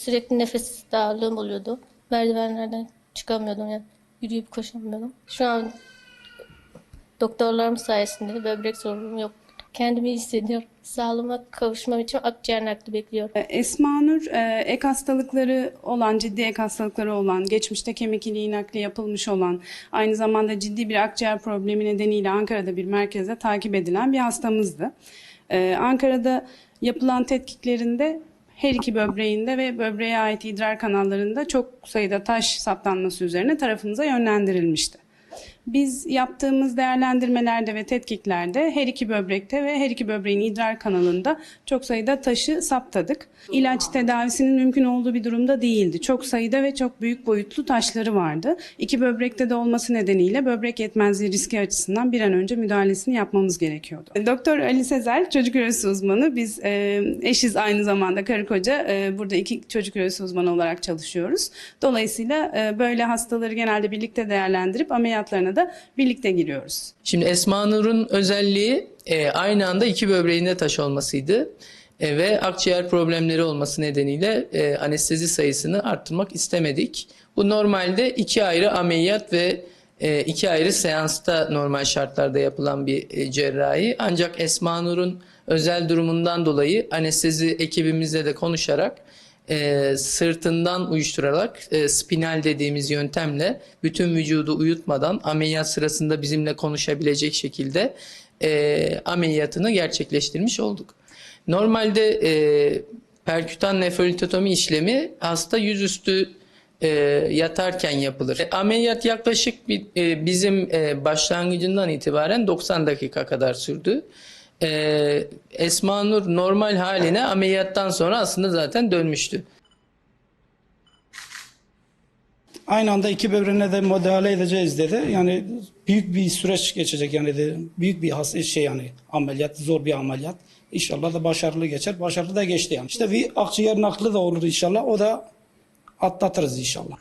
Sürekli nefes darlığım oluyordu. Merdivenlerden çıkamıyordum yani. Yürüyüp koşamıyordum. Şu an doktorlarım sayesinde böbrek sorunum yok. Kendimi hissediyorum. Sağlığıma kavuşmam için akciğer nakli bekliyorum. Esma Nur, e, ek hastalıkları olan, ciddi ek hastalıkları olan, geçmişte kemik iliği nakli yapılmış olan, aynı zamanda ciddi bir akciğer problemi nedeniyle Ankara'da bir merkezde takip edilen bir hastamızdı. E, Ankara'da yapılan tetkiklerinde her iki böbreğinde ve böbreğe ait idrar kanallarında çok sayıda taş saptanması üzerine tarafımıza yönlendirilmişti. Biz yaptığımız değerlendirmelerde ve tetkiklerde her iki böbrekte ve her iki böbreğin idrar kanalında çok sayıda taşı saptadık. İlaç tedavisinin mümkün olduğu bir durumda değildi. Çok sayıda ve çok büyük boyutlu taşları vardı. İki böbrekte de olması nedeniyle böbrek yetmezliği riski açısından bir an önce müdahalesini yapmamız gerekiyordu. Doktor Ali Sezer çocuk üroloji uzmanı. Biz e, eşiz aynı zamanda karı koca. E, burada iki çocuk üroloji uzmanı olarak çalışıyoruz. Dolayısıyla e, böyle hastaları genelde birlikte değerlendirip ameliyatlarına da birlikte giriyoruz. Şimdi Esma Nur'un özelliği e, aynı anda iki böbreğinde taş olmasıydı. E, ve akciğer problemleri olması nedeniyle e, anestezi sayısını arttırmak istemedik. Bu normalde iki ayrı ameliyat ve e, iki ayrı seansta normal şartlarda yapılan bir e, cerrahi. Ancak Esma Nur'un özel durumundan dolayı anestezi ekibimizle de konuşarak e, sırtından uyuşturarak e, spinal dediğimiz yöntemle bütün vücudu uyutmadan ameliyat sırasında bizimle konuşabilecek şekilde e, ameliyatını gerçekleştirmiş olduk. Normalde e, perkütan nefrolitotomi işlemi hasta yüzüstü e, yatarken yapılır. E, ameliyat yaklaşık bir, e, bizim e, başlangıcından itibaren 90 dakika kadar sürdü. E, Esma Nur normal haline ameliyattan sonra aslında zaten dönmüştü. Aynı anda iki böbreğine de müdahale edeceğiz dedi. Yani büyük bir süreç geçecek yani dedi. Büyük bir has şey yani ameliyat, zor bir ameliyat. İnşallah da başarılı geçer. Başarılı da geçti yani. İşte bir akciğer nakli da olur inşallah. O da atlatırız inşallah.